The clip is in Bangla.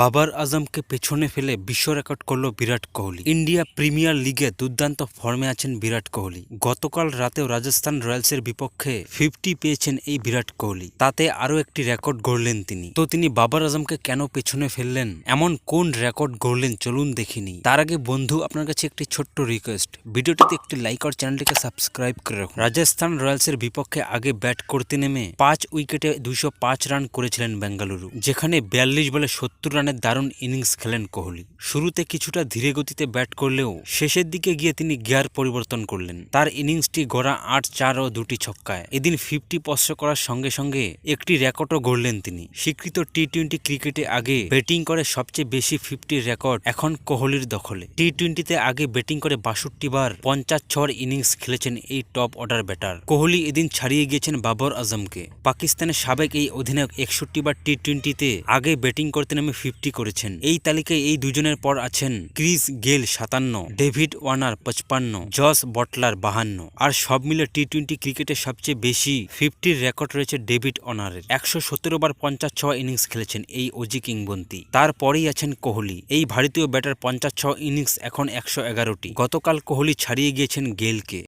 বাবার আজমকে পেছনে ফেলে বিশ্ব রেকর্ড করল বিরাট কোহলি। ইন্ডিয়া প্রিমিয়ার লিগে দুর্দান্ত ফর্মে আছেন বিরাট কোহলি। গতকাল রাতেও রাজস্থান রয়্যালসের বিপক্ষে ফিফটি পেয়েছেন এই বিরাট কোহলি। তাতে আরও একটি রেকর্ড গড়লেন তিনি। তো তিনি বাবার আজমকে কেন পেছনে ফেললেন? এমন কোন রেকর্ড গড়লেন? চলুন দেখিনি তার আগে বন্ধু, আপনার কাছে একটি ছোট্ট রিকোয়েস্ট ভিডিওটিতে একটি লাইক আর চ্যানেলটিকে সাবস্ক্রাইব করে রাখুন। রাজস্থান রয়্যালসের বিপক্ষে আগে ব্যাট করতে নেমে পাঁচ উইকেটে পাঁচ রান করেছিলেন বেঙ্গালুরু, যেখানে বিয়াল্লিশ বলে সত্তর রানের দারুণ ইনিংস খেলেন কোহলি। শুরুতে কিছুটা ধীরে গতিতে ব্যাট করলেও শেষের দিকে গিয়ে তিনি গিয়ার পরিবর্তন করলেন। তার ইনিংসটি গড়া আট চার ও দুটি ছক্কায়। এদিন ফিফটি স্পর্শ করার সঙ্গে সঙ্গে একটি রেকর্ডও গড়লেন তিনি। স্বীকৃত টি টোয়েন্টি ক্রিকেটে আগে ব্যাটিং করে সবচেয়ে বেশি ফিফটির রেকর্ড এখন কোহলির দখলে। টি টোয়েন্টিতে আগে ব্যাটিং করে বাষট্টি বার পঞ্চাশ ছর ইনিংস খেলেছেন এই টপ অর্ডার ব্যাটার। কোহলি এদিন ছাড়িয়ে গিয়েছেন বাবর আজমকে। পাকিস্তানের সাবেক এই অধিনায়ক একষট্টি বার টি টোয়েন্টিতে আগে ব্যাটিং করতে নেমে ফিফটি করেছেন। এই তালিকায় এই দুজনের পর আছেন ক্রিস গেল সাতান্ন, ডেভিড ওয়ার্নার পঁচপান্ন, জস বটলার বাহান্ন। আর সব মিলে টি টোয়েন্টি ক্রিকেটে সবচেয়ে বেশি ফিফটির রেকর্ড রয়েছে ডেভিড ওয়ার্নারের। একশো সতেরো বার পঞ্চাশ ছ ইনিংস খেলেছেন এই অজি কিংবন্তি তারপরেই আছেন কোহলি। এই ভারতীয় ব্যাটার পঞ্চাশ ছ ইনিংস এখন একশো এগারোটি। গতকাল কোহলি ছাড়িয়ে গিয়েছেন গেলকে।